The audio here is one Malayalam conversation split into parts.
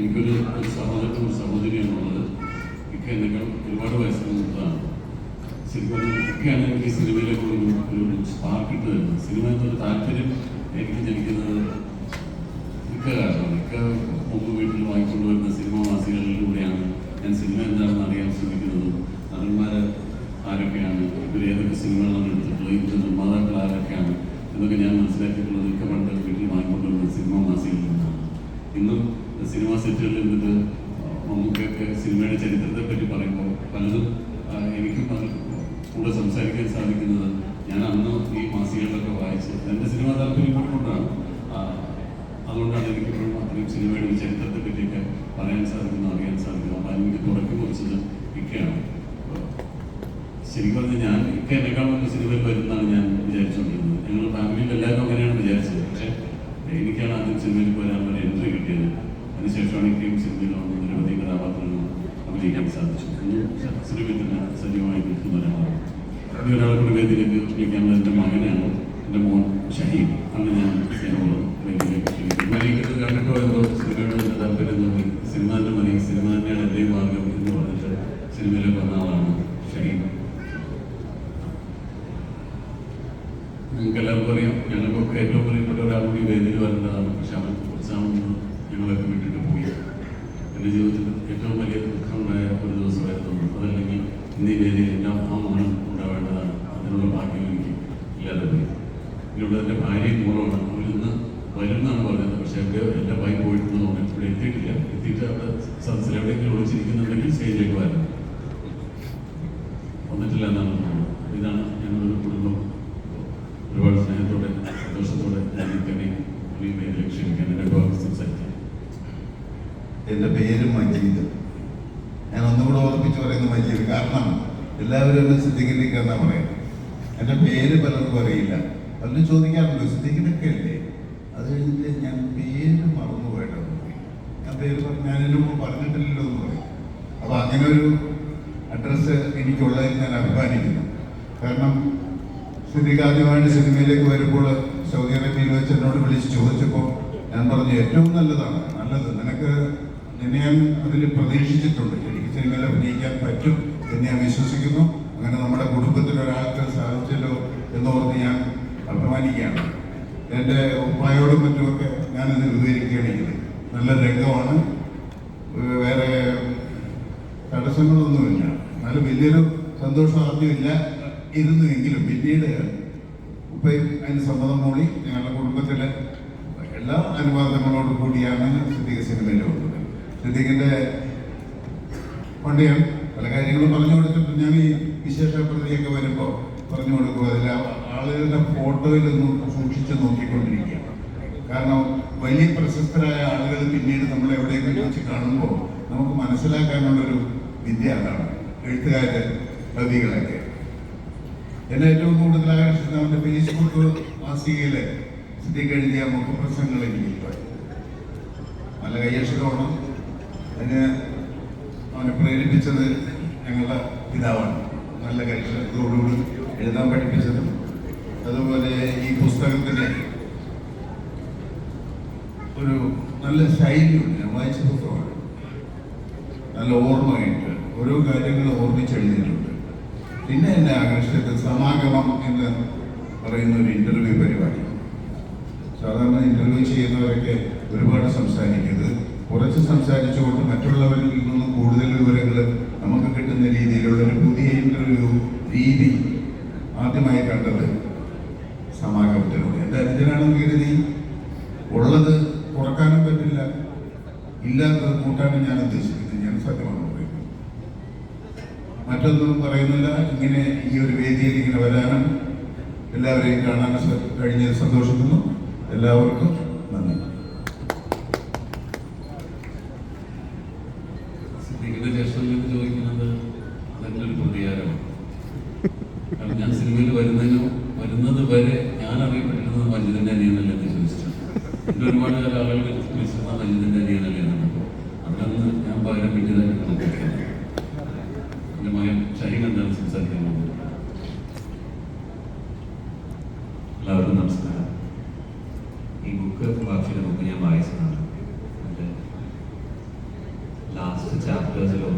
എനിക്കൊരു ഒരു സഹോദരനും ഒരു ഇക്ക എന്നെക്കാൾ ഒരുപാട് വയസ്സിന് മുമ്പതാണ് ശരിക്കും ഇക്കയാണ് എനിക്ക് സിനിമയിലേക്ക് ഒരു ഒരു സ്പാർക്ക് ഇട്ട് തരുന്നത് സിനിമ എന്നൊരു താല്പര്യം എനിക്ക് ജനിക്കുന്നത് ഇക്ക കാരണം ഇക്ക മുമ്പ് വീട്ടിൽ വാങ്ങിക്കൊണ്ടുവരുന്ന സിനിമ മാസികകളിലൂടെയാണ് ഞാൻ സിനിമ എന്താണെന്ന് അറിയാൻ ശ്രമിക്കുന്നതും നടന്മാർ ആരൊക്കെയാണ് ഇവർ ഏതൊക്കെ സിനിമകളാണ് എടുത്തിട്ടുള്ളത് ഇതിന്റെ നിർമ്മാതാക്കൾ ആരൊക്കെയാണ് എന്നൊക്കെ ഞാൻ മനസ്സിലാക്കിയിട്ടുള്ളത്. ഇക്ക പണ്ട് വീട്ടിൽ വാങ്ങിക്കൊണ്ടുവരുന്ന സിനിമ മാസികകളിൽ നിന്നാണ് ഇന്നും സിനിമാ സെറ്റുകളിൽ നിന്നിട്ട് മമ്മൂക്കൊക്കെ സിനിമയുടെ ചരിത്രത്തെ പറ്റി പറയുമ്പോൾ പലതും എനിക്ക് കൂടെ സംസാരിക്കാൻ സാധിക്കുന്നത് ഞാൻ അന്ന് ഈ മാസികകളിലൊക്കെ വായിച്ച് എന്റെ സിനിമാ താല്പര്യം കൊണ്ടാണ്. അതുകൊണ്ടാണ് എനിക്കിപ്പോഴും അത്രയും സിനിമയുടെ ചരിത്രത്തെ പറ്റിയൊക്കെ പറയാൻ സാധിക്കുന്നു അറിയാൻ സാധിക്കുന്നു. അപ്പം എനിക്ക് തുടക്കം കുറിച്ചത് ഇക്കയാണ്. ശരിക്കും പറഞ്ഞാൽ ഞാൻ ഇക്ക എന്നെക്കാളും സിനിമയിൽ വരുന്നതാണ് ഞാൻ വിചാരിച്ചുകൊണ്ടിരുന്നത്. ഞങ്ങൾ ഫാമിലിയിൽ എല്ലാവരും അങ്ങനെയാണ് വിചാരിച്ചത്. പക്ഷേ എനിക്കാണ് ആദ്യം സിനിമയിൽ വരാൻ ഒരു എൻട്രി കിട്ടിയത് അതിനുശേഷമാണ് ഇക്കയും സിനിമയിൽ വന്ന് നിരവധി കഥാപാത്രങ്ങൾ അഭിനയിക്കാൻ സാധിച്ചു ഇന്ന് തന്നെ സജീവമായി നിൽക്കുന്ന ഒരാളാണ്. ഈ ഒരാളെ കൂടി വേദിയിലേക്ക് വിളിക്കാനുള്ള എന്റെ മകനാണ് എന്റെ മോൻ ഷഹീൻ. അന്ന് ഞാൻ സ്നേഹമുള്ളത് വേദിയിലേക്ക് ക്ഷണിക്കും മലീകത്ത് കണ്ടിട്ട് വരുമ്പോൾ സിനിമയോട് എന്റെ താല്പര്യം തോന്നി. സിനിമ തന്നെ മതി സിനിമ തന്നെയാണ് എന്റെ മാർഗം എന്ന് പറഞ്ഞിട്ട് സിനിമയിലേക്ക് വന്ന ആളാണ് ഷഹീൻ. നിങ്ങൾക്ക് എല്ലാവർക്കും അറിയാം ഞങ്ങൾക്കൊക്കെ ഏറ്റവും പ്രിയപ്പെട്ട ഒരാൾ കൂടി വേദിയിൽ വരേണ്ടതാണ്. പക്ഷെ അവൻ കുറച്ചാണെന്ന് ഞങ്ങളൊക്കെ വിട്ടിട്ട് പോയി. എന്റെ ജീവിതത്തിൽ ഏറ്റവും വലിയ വേദിയിൽ എന്റെ ആ മകനും ഉണ്ടാവേണ്ടതാണ്. അതിനുള്ള ഭാഗ്യം എനിക്ക് ഇല്ലാതെ പോയി. ഇവിടെ എന്റെ ഭാര്യയും മോളുമാണ്. അവരിൽ ഇന്ന് വരുമെന്നാണ് പറഞ്ഞത്. പക്ഷേ എന്റെ എന്റെ ഭായി പോയിട്ടുണ്ടെന്ന് പറഞ്ഞു ഇവിടെ എത്തിയിട്ടില്ല. എത്തിയിട്ട് അവിടെ സദസ്സിൽ എവിടെയെങ്കിലും ഒളിച്ചിരിക്കുന്നുണ്ടെങ്കിൽ സ്റ്റേജിലേക്ക് വരാം വന്നിട്ടില്ല എന്നാണ് തോന്നുന്നത്. ഇതാണ് ഞങ്ങളൊരു കുടുംബം. ഒരുപാട് സ്നേഹത്തോടെ സന്തോഷത്തോടെ ഞാൻ എന്റെ പേര് മജീദ്. ഓർപ്പിച്ച് പറയുന്നത് കാരണം എല്ലാവരും എന്നെ സിദ്ധിക്കുന്നേക്ക് എന്നാ പറയാം എന്റെ പേര് പലർക്കും അറിയില്ല. പലരും ചോദിക്കാറുണ്ട് സിദ്ധിക്കുന്നൊക്കെ അല്ലേ അത് കഴിഞ്ഞിട്ട് ഞാൻ പേര് മറന്നു പോയിട്ടാണ് ഞാൻ പേര് പറഞ്ഞു എന്റെ മുമ്പ് പറഞ്ഞിട്ടില്ലല്ലോ എന്ന് പറയും. അപ്പോൾ അങ്ങനെ ഒരു അഡ്രസ്സ് എനിക്കുള്ളതിൽ ഞാൻ അഭിമാനിക്കുന്നു. കാരണം സിദ്ദിഖ് ആദ്യമായിട്ട് സിനിമയിലേക്ക് വരുമ്പോൾ സൗദി അറേബ്യയിൽ വെച്ച് എന്നോട് വിളിച്ച് ചോദിച്ചപ്പോൾ ഞാൻ പറഞ്ഞു ഏറ്റവും നല്ലതാണ് നല്ലത്. നിനക്ക് നിന്നെ ഞാൻ അതിൽ പ്രതീക്ഷിച്ചിട്ടുണ്ട്. സിനിമയിൽ അഭിനയിക്കാൻ പറ്റും എന്ന് ഞാൻ വിശ്വസിക്കുന്നു. അങ്ങനെ നമ്മുടെ കുടുംബത്തിൽ ഒരാൾക്ക് സാധിച്ചല്ലോ എന്നോർത്ത് ഞാൻ അഭിമാനിക്കുകയാണ്. എന്റെ ഉപ്പായോടും മറ്റുമൊക്കെ ഞാൻ വിവരിക്കുകയാണ് ചെയ്തത്. നല്ല രംഗമാണ്. വേറെ തടസ്സങ്ങളൊന്നുമില്ല. എന്നാലും വലിയൊരു സന്തോഷം ഇരുന്നു ഇരുന്നുവെങ്കിലും പിന്നീട് ഉപ്പയും അതിന് സമ്മതം കൂടി ഞങ്ങളുടെ കുടുംബത്തിലെ എല്ലാ അനുവാദങ്ങളോടും കൂടിയാണ് സിദ്ദീഖ് സിനിമയിലുള്ളത് വന്നത്. ഞാൻ പല കാര്യങ്ങളും പറഞ്ഞു കൊടുത്തിട്ട് ഞാൻ ഈ വിശേഷ പ്രതിയൊക്കെ വരുമ്പോൾ പറഞ്ഞു കൊടുക്കും. അതിൽ ആളുകളുടെ ഫോട്ടോയിൽ നിന്ന് സൂക്ഷിച്ച് നോക്കിക്കൊണ്ടിരിക്കുക. കാരണം വലിയ പ്രശസ്തരായ ആളുകൾ പിന്നീട് നമ്മൾ എവിടെയെങ്കിലും വെച്ച് കാണുമ്പോൾ നമുക്ക് മനസ്സിലാക്കാനുള്ളൊരു വിദ്യ അതാണ്. എഴുത്തുകാര് പ്രതികളൊക്കെ എന്നെ ഏറ്റവും കൂടുതൽ ആകർഷിച്ചത് അവന്റെ ഫേസ്ബുക്ക് മാസികയിൽ സിദ്ധിക്ക് എഴുതിയ മുഖപ്രസംഗങ്ങൾ എനിക്ക് നല്ല കയ്യക്ഷരമാണ് അതിന് അവനെ പ്രേരിപ്പിച്ചത് ഞങ്ങളുടെ പിതാവാണ്. നല്ല കയ്യക്ഷരത്തോടുകൂടി എഴുതാൻ പഠിപ്പിച്ചതും അതുപോലെ ഈ പുസ്തകത്തിന് ഒരു നല്ല ശൈലിയുണ്ട്. ഞാൻ വായിച്ച പുസ്തകമാണ്. നല്ല ഓർമ്മയുണ്ട്. ഓരോ കാര്യങ്ങൾ ഓർമ്മിച്ചെഴുതിയിട്ടുണ്ട് പിന്നെ എന്നെ ആകർഷിച്ചത് സമാഗമം എന്ന് പറയുന്ന ഒരു ഇന്റർവ്യൂ പരിപാടി. സാധാരണ ഇന്റർവ്യൂ ചെയ്യുന്നവരൊക്കെ ഒരുപാട് സംസാരിക്കുന്നത് കുറച്ച് സംസാരിച്ചുകൊണ്ട് മറ്റുള്ളവരിൽ നിന്നും കൂടുതൽ വിവരങ്ങൾ നമുക്ക് കിട്ടുന്ന രീതിയിലുള്ള ഒരു പുതിയ ഇന്റർവ്യൂ രീതി ആദ്യമായി കണ്ടത് സമാഗമത്തിലൂടെ. എന്റെ അനുജനാണെന്ന് കരുതി ഉള്ളത് കുറക്കാനും പറ്റില്ല. ഇല്ലാത്തത് കൂട്ടാനും ഞാൻ ഉദ്ദേശിക്കുന്നത് ഞാൻ സത്യമാണ് പറയുന്നത്. മറ്റൊന്നും പറയുന്നില്ല. ഇങ്ങനെ ഈ ഒരു വേദിയിൽ ഇങ്ങനെ വരാനും എല്ലാവരെയും കാണാൻ സ- കഴിഞ്ഞതിൽ സന്തോഷിക്കുന്നു. എല്ലാവർക്കും നന്ദി. കാരണം ഞാൻ സിനിമയിൽ വരുന്നതിനോ വരുന്നത് വരെ ഞാൻ അറിയപ്പെട്ടിരുന്നത് മജിദിന്റെ അനിയനല്ലേ എന്ന് ചോദിച്ചിട്ടുണ്ട് എന്റെ ഒരുപാട് കാലം ആളുകൾ ചോദിച്ചിരുന്ന മജിദിന്റെ അനിയനല്ലേ എന്നാണ് അതിലൊന്ന് ഞാൻ പകരം പറ്റിയതായിട്ട് കണക്കാക്കിയത് എന്റെ മകൻ ഷഹീൻ എന്താണ് സംസാരിക്കാൻ പോകുന്നത്? എല്ലാവർക്കും നമസ്കാരം. ഈ ബുക്ക് വാഫിയുടെ ബുക്ക് ഞാൻ വായിച്ചതാണ്. ലാസ്റ്റ് ചാപ്റ്റേഴ്സിലോ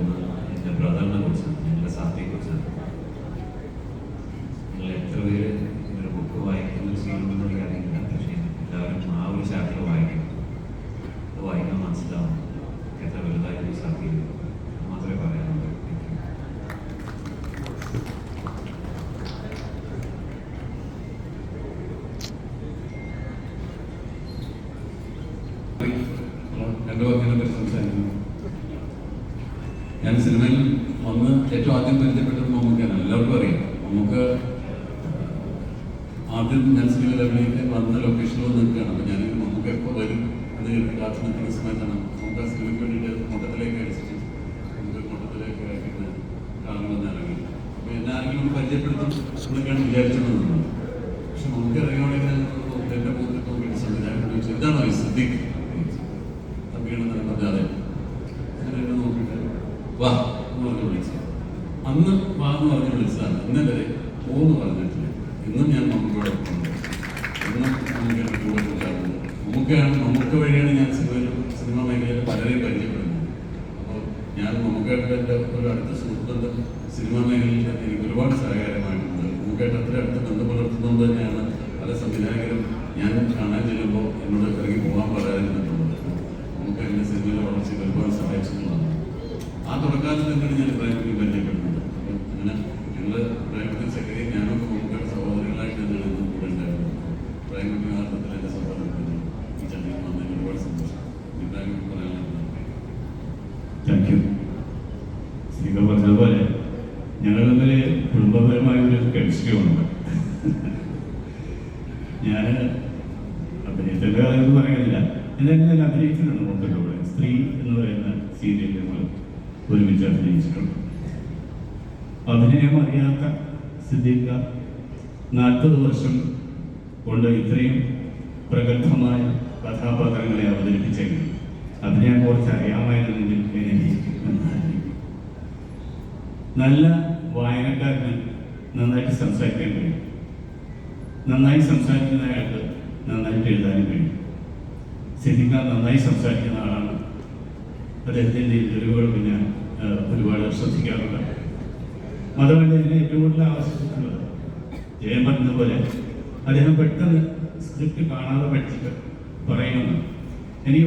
ഞാൻ വന്ന് ഏറ്റവും ആദ്യം പരിചയപ്പെട്ടത് മമ്മൂക്കാണ് എല്ലാവർക്കും അറിയാം. നമുക്ക് ആദ്യം ഞാൻ സിനിമയിൽ അഭിനയിക്കാൻ വന്ന ലൊക്കേഷനിൽ വന്ന് നിൽക്കുകയാണ് അപ്പോൾ ഞാൻ മമ്മൂക്ക എപ്പോൾ വരും എന്ന് കരുതി കാത്തു നിൽക്കുന്ന സമയത്താണ് നമുക്ക് ആ സിനിമയ്ക്ക് വേണ്ടിയിട്ട് കൂട്ടത്തിലേക്ക് അടിച്ചിട്ട് നമുക്ക് കൂട്ടത്തിലേക്ക് ആക്കിയിട്ട് കാണുമെന്ന് ഇറങ്ങി. അപ്പോൾ എന്നെ ആരെങ്കിലും പരിചയപ്പെടുത്തും എന്നൊക്കെയാണ് വിചാരിച്ചിരുന്നത് പക്ഷെ നമുക്ക് ഇറങ്ങിയോടെ എന്റെ മുഖത്ത് നോക്കിയിട്ട് സംവിധാനം ചോദിച്ചു ഇതാണോ ഈ സിദ്ദിഖ്? പറഞ്ഞാതെ അങ്ങനെ നോക്കിയിട്ട് വാ അന്ന് വാ പറഞ്ഞ് വിളിച്ചതാണ് ഇന്നലെ വരെ പോന്ന് പറഞ്ഞിട്ടില്ല. ഇന്നും ഞാൻ മമ്മൂക്കയോടൊപ്പം. ഇന്നും മമ്മൂക്കയുടെ മമ്മൂക്കയാണ് മമ്മൂക്ക വഴിയാണ് ഞാൻ സിനിമയിൽ സിനിമ മേഖലയിൽ പലരെയും പരിചയപ്പെടുന്നത്. അപ്പോൾ ഞാൻ മമ്മൂക്കയുടെ ഒരു അടുത്ത സുഹൃത്തുബന്ധം സിനിമാ മേഖലയിൽ എനിക്ക് ഒരുപാട് സഹായകരമായിട്ടുണ്ട് മമ്മൂക്കയായിട്ട് അത്ര അടുത്ത് ബന്ധം പുലർത്തുന്നത് തന്നെയാണ് പല സംവിധായകരും ഞാൻ കാണാൻ ചെല്ലുമ്പോൾ എന്നോട് ഇറങ്ങി പോകാൻ പറയാതിരുന്നിട്ടുള്ളത്. നമുക്ക് എന്റെ സിനിമയിലെ വളർച്ചയിൽ ഒരുപാട് സഹായിച്ചിട്ടുള്ളതാണ്. ആ തുടക്കാലത്ത് തന്നെയാണ് ഞാൻ ഇബ്രാഹിമിനെ പരിചയപ്പെടുന്നത് അങ്ങനെ ഞങ്ങൾ പ്രൈമറി സെക്രട്ടറി ഞാനൊക്കെ മമ്മൂക്കയുടെ സഹോദരങ്ങളായിട്ട് ഇന്ന് കൂടെ ഉണ്ടായിരുന്നത് പ്രൈമറി യഥാർത്ഥത്തിൽ എന്റെ സഹോദരത്തിന് ഈ ചടങ്ങിൽ വന്നതിന് ഒരുപാട് സന്തോഷം. പറയാനുള്ളത് താങ്ക് യു സ്ത്രീകൾ പറഞ്ഞതുപോലെ ഞങ്ങൾ തമ്മിൽ കുടുംബപരമായ ഒരു കെമിസ്ട്രി ഉണ്ട്. ഞാൻ അഭിനയത്തിന്റെ കാര്യമൊന്നും പറയുന്നില്ല എന്തായാലും ഞാൻ അഭിനയിച്ചിട്ടുണ്ട് കൂടെ സ്ത്രീ എന്ന് പറയുന്ന സീരിയൽ ഞങ്ങൾ ഒരുമിച്ച് അഭിനയിച്ചിട്ടുണ്ട്. അഭിനയം അറിയാത്ത സിദ്ദീഖ നാൽപ്പത് വർഷം കൊണ്ട് ഇത്രയും പ്രഗത്ഭമായ കഥാപാത്രങ്ങളെ അവതരിപ്പിച്ചെങ്കിൽ അഭിനയം കുറച്ച് അറിയാമായിരുന്നെങ്കിൽ എനിക്ക് നല്ല വായനക്കാരന് നന്നായിട്ട് സംസാരിക്കാൻ കഴിയും. നന്നായി സംസാരിക്കുന്ന അയാൾക്ക് നന്നായിട്ട് എഴുതാനും കഴിയും. സിദ്ദിഖ നന്നായി സംസാരിക്കുന്ന ആളാണ്. അദ്ദേഹത്തിന്റെ ഇന്റർവ്യൂകൾ പിന്നെ ഒരുപാട് ശ്രദ്ധിക്കാറുണ്ട്. മാത്രമല്ല എന്നെ ഏറ്റവും കൂടുതൽ ആവശ്യപ്പെട്ടുള്ളത് ജയം പറഞ്ഞതുപോലെ അദ്ദേഹം പെട്ടെന്ന് സ്ക്രിപ്റ്റ് കാണാതെ പഠിച്ചിട്ട് പറയുന്നു എനിക്ക്